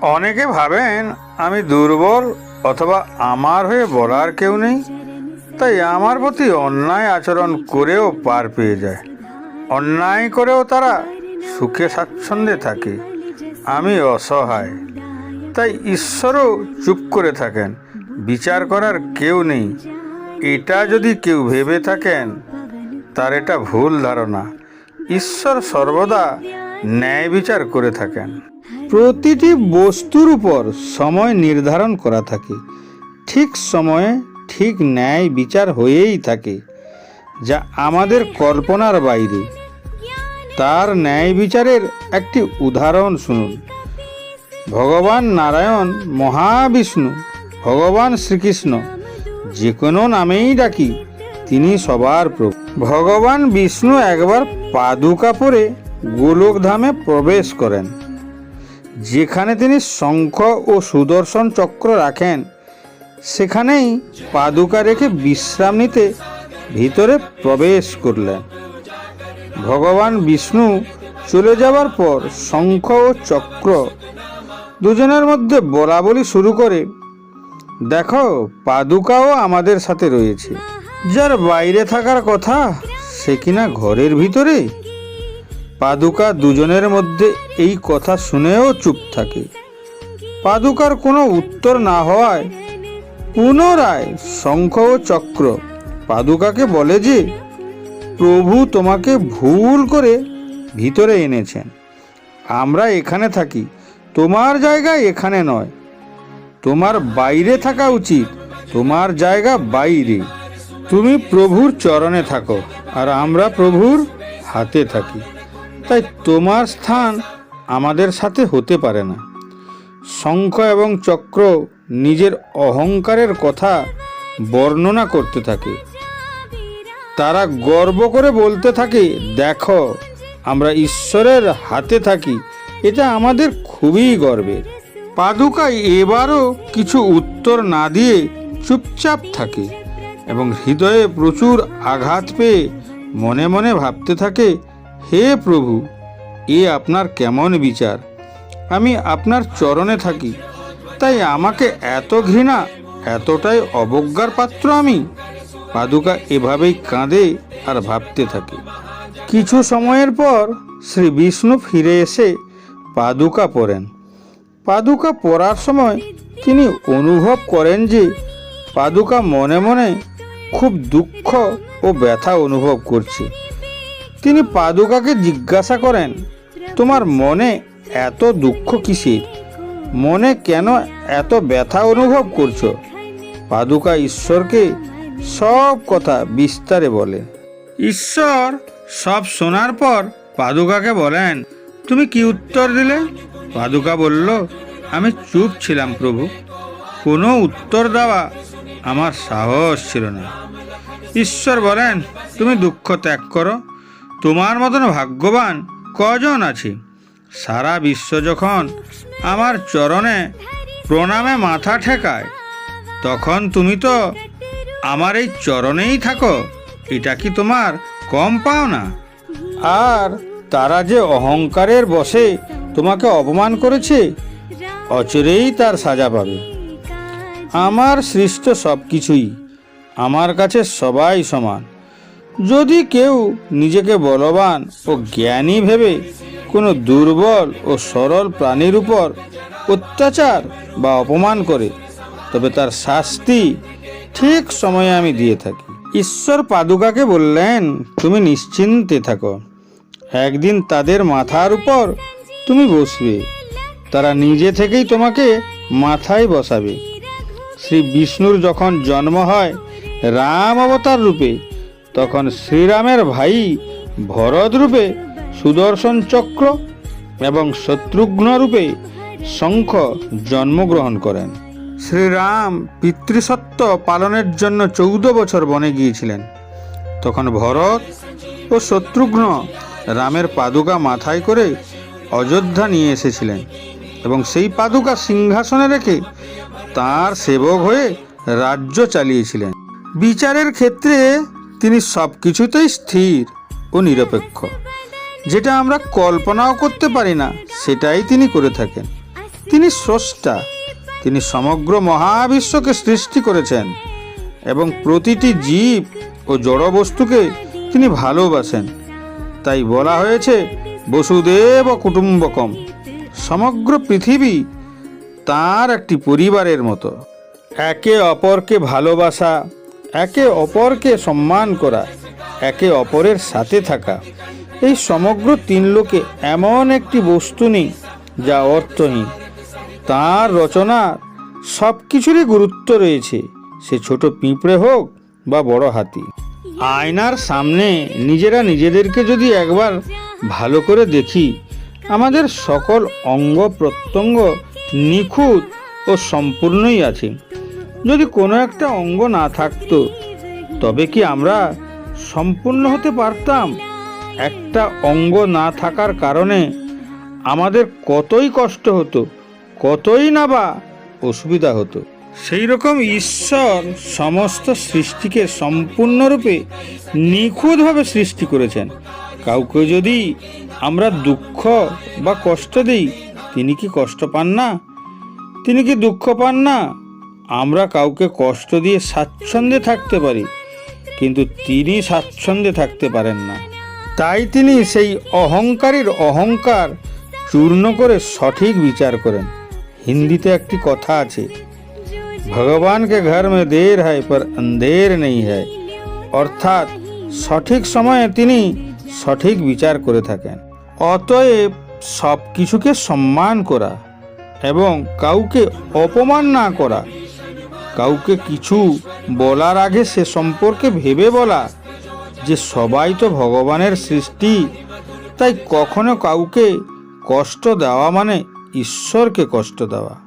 অনেকে ভাবেন আমি দুর্বল অথবা আমার হয়ে বলার কেউ নেই, তাই আমার প্রতি অন্যায় আচরণ করেও পার পেয়ে যায়। অন্যায় করেও তারা সুখে স্বাচ্ছন্দ্যে থাকে, আমি অসহায়। তাই ঈশ্বরও চুপ করে থাকেন, বিচার করার কেউ নেই। এটা যদি কেউ ভেবে থাকেন, তার এটা ভুল ধারণা। ঈশ্বর সর্বদা ন্যায় বিচার করে থাকেন। প্রতিটি বস্তুর উপর সময় নির্ধারণ করা থাকে। ঠিক সময়ে ঠিক ন্যায় বিচার হয়েই থাকে, যা আমাদের কল্পনার বাইরে। তার ন্যায় বিচারের একটি উদাহরণ শুনুন। ভগবান নারায়ণ, মহাবিষ্ণু, ভগবান শ্রীকৃষ্ণ যে কোনো নামেই ডাকি, তিনি সবার প্রভু। ভগবান বিষ্ণু একবার পাদুকা পরে গোলকধামে প্রবেশ করেন। যেখানে তিনি শঙ্খ ও সুদর্শন চক্র রাখেন, সেখানেই পাদুকা রেখে বিশ্রাম নিতে ভিতরে প্রবেশ করলেন। ভগবান বিষ্ণু চলে যাওয়ার পর শঙ্খ ও চক্র দুজনের মধ্যে বলা বলি শুরু করে, দেখো, পাদুকাও আমাদের সাথে রয়েছে। যার বাইরে থাকার কথা সে কিনা ঘরের ভিতরে পাদুকা দুজনের মধ্যে এই কথা শুনেও চুপ থাকে। পাদুকার কোনো উত্তর না হওয়ায় পুনরায় শঙ্খ ও চক্র পাদুকাকে বলে যে, প্রভু তোমাকে ভুল করে ভিতরে এনেছেন। আমরা এখানে থাকি, তোমার জায়গা এখানে নয়। তোমার বাইরে থাকা উচিত, তোমার জায়গা বাইরে। তুমি প্রভুর চরণে থাকো, আর আমরা প্রভুর হাতে থাকি। তাই তোমার স্থান আমাদের সাথে হতে পারে না। শঙ্খ এবং চক্র নিজের অহংকারের কথা বর্ণনা করতে থাকে। তারা গর্ব করে বলতে থাকে, দেখো, আমরা ঈশ্বরের হাতে থাকি। এটা আমাদের খুবই গর্বের পাদুকা এবারও কিছু উত্তর না দিয়ে চুপচাপ থাকে এবং হৃদয়ে প্রচুর আঘাত পেয়ে মনে মনে ভাবতে থাকে হে প্রভু, এ আপনার কেমন বিচার? আমি আপনার চরণে থাকি, তাই আমাকে এত ঘৃণা, এতটাই অবজ্ঞার পাত্র আমি? পাদুকা এভাবেই কাঁদে আর ভাবতে থাকে। কিছু সময়ের পর শ্রী বিষ্ণু ফিরে এসে পাদুকা পরেন পাদুকা পরার সময় তিনি অনুভব করেন যে পাদুকা মনে মনে খুব দুঃখ ও ব্যথা অনুভব করছে। তিনি পাদুকাকে জিজ্ঞাসা করেন, তোমার মনে এত দুঃখ কিসের? মনে কেন এত ব্যথা অনুভব করছ? পাদুকা ঈশ্বরকে সব কথা বিস্তারে বলে। ঈশ্বর সব শোনার পর পাদুকাকে বলেন, তুমি কি উত্তর দিলে? পাদুকা বলল, আমি চুপ ছিলাম প্রভু। কোনো উত্তর দেওয়া আমার সাহস ছিল না। ঈশ্বর বলেন, তুমি দুঃখ ত্যাগ করো তোমার মতন ভাগ্যবান কজন আছে? সারা বিশ্ব যখন আমার চরণে প্রণামে মাথা ঠেকায়, তখন তুমি তো আমার এই চরণেই থাকো। এটা কি তোমার কম পাও না আর তারা যে অহংকারের বসে তোমাকে অপমান করেছে, অচরেই তার সাজা পাবে। আমার সৃষ্ট সব কিছুই আমার কাছে সবাই সমান। যদি কেউ নিজেকে বলবান ও জ্ঞানী ভেবে কোনো দুর্বল ও সরল প্রাণীর উপর অত্যাচার বা অপমান করে, তবে তার শাস্তি ঠিক সময়ে আমি দিয়ে থাকি। ঈশ্বর পাদুকাকে বললেন, তুমি নিশ্চিন্তে থাকো। একদিন তাদের মাথার উপর তুমি বসবে। তারা নিজে থেকেই তোমাকে মাথায় বসাবে। শ্রী বিষ্ণুর যখন জন্ম হয়, রাম অবতার রূপে তখন শ্রীরামের ভাই ভরত রূপে সুদর্শন চক্র এবং শত্রুঘ্ন রূপে শঙ্খ জন্মগ্রহণ করেন। শ্রীরাম পিতৃসত্ত্ব পালনের জন্য চৌদ্দ বছর বনে গিয়েছিলেন। তখন ভরত ও শত্রুঘ্ন রামের পাদুকা মাথায় করে অযোধ্যা নিয়ে এসেছিলেন এবং সেই পাদুকা সিংহাসনে রেখে তার সেবক হয়ে রাজ্য চালিয়েছিলেন। বিচারের ক্ষেত্রে তিনি সব কিছুতেই স্থির ও নিরপেক্ষ। যেটা আমরা কল্পনাও করতে পারি না, সেটাই তিনি করে থাকেন। তিনি স্রষ্টা, তিনি সমগ্র মহাবিশ্বকে সৃষ্টি করেছেন এবং প্রতিটি জীব ও জড় বস্তুকে তিনি ভালোবাসেন। তাই বলা হয়েছে, বসুদেব কুটুম্বকম, সমগ্র পৃথিবী তার একটি পরিবারের মতো। একে অপরকে ভালোবাসা একে অপরকে সম্মান করা, একে অপরের সাথে থাকা। এই সমগ্র তিন লোকে এমন একটি বস্তু নেই যা অর্থহীন। তার রচনা সব কিছুরই গুরুত্ব রয়েছে, সে ছোট পিঁপড়ে হোক বা বড় হাতি। আয়নার সামনে নিজেরা নিজেদেরকে যদি একবার ভালো করে দেখি, আমাদের সকল অঙ্গ প্রত্যঙ্গ নিখুঁত ও সম্পূর্ণই আছে। যদি কোনো একটা অঙ্গ না থাকতো, তবে কি আমরা সম্পূর্ণ হতে পারতাম? একটা অঙ্গ না থাকার কারণে আমাদের কতই কষ্ট হতো, কতই না বা অসুবিধা হতো। সেই রকম ঈশ্বর সমস্ত সৃষ্টিকে সম্পূর্ণরূপে নিখুঁতভাবে সৃষ্টি করেছেন। কাউকে যদি আমরা দুঃখ বা কষ্ট দিই, তিনি কি কষ্ট পান না? তিনি কি দুঃখ পান না? আমরা কাউকে কষ্ট দিয়ে স্বাচ্ছন্দ্যে থাকতে পারি, কিন্তু তিনি স্বাচ্ছন্দ্যে থাকতে পারেন না। তাই তিনি সেই অহংকারীর অহংকার চূর্ণ করে সঠিক বিচার করেন। হিন্দিতে একটি কথা আছে, ভগবানকে ঘর মে দের হয় পর অন্ধের নেই হয় অর্থাৎ সঠিক সময়ে তিনি সঠিক বিচার করে থাকেন। অতএব সব কিছুকে সম্মান করা এবং কাউকে অপমান না করা কাউকে কিছু বলার আগে সে সম্পর্কে ভেবে বলা যে সবাই তো ভগবানের সৃষ্টি, তাই কখনো কাউকে কষ্ট দেওয়া মানে ঈশ্বরকে কষ্ট দেওয়া।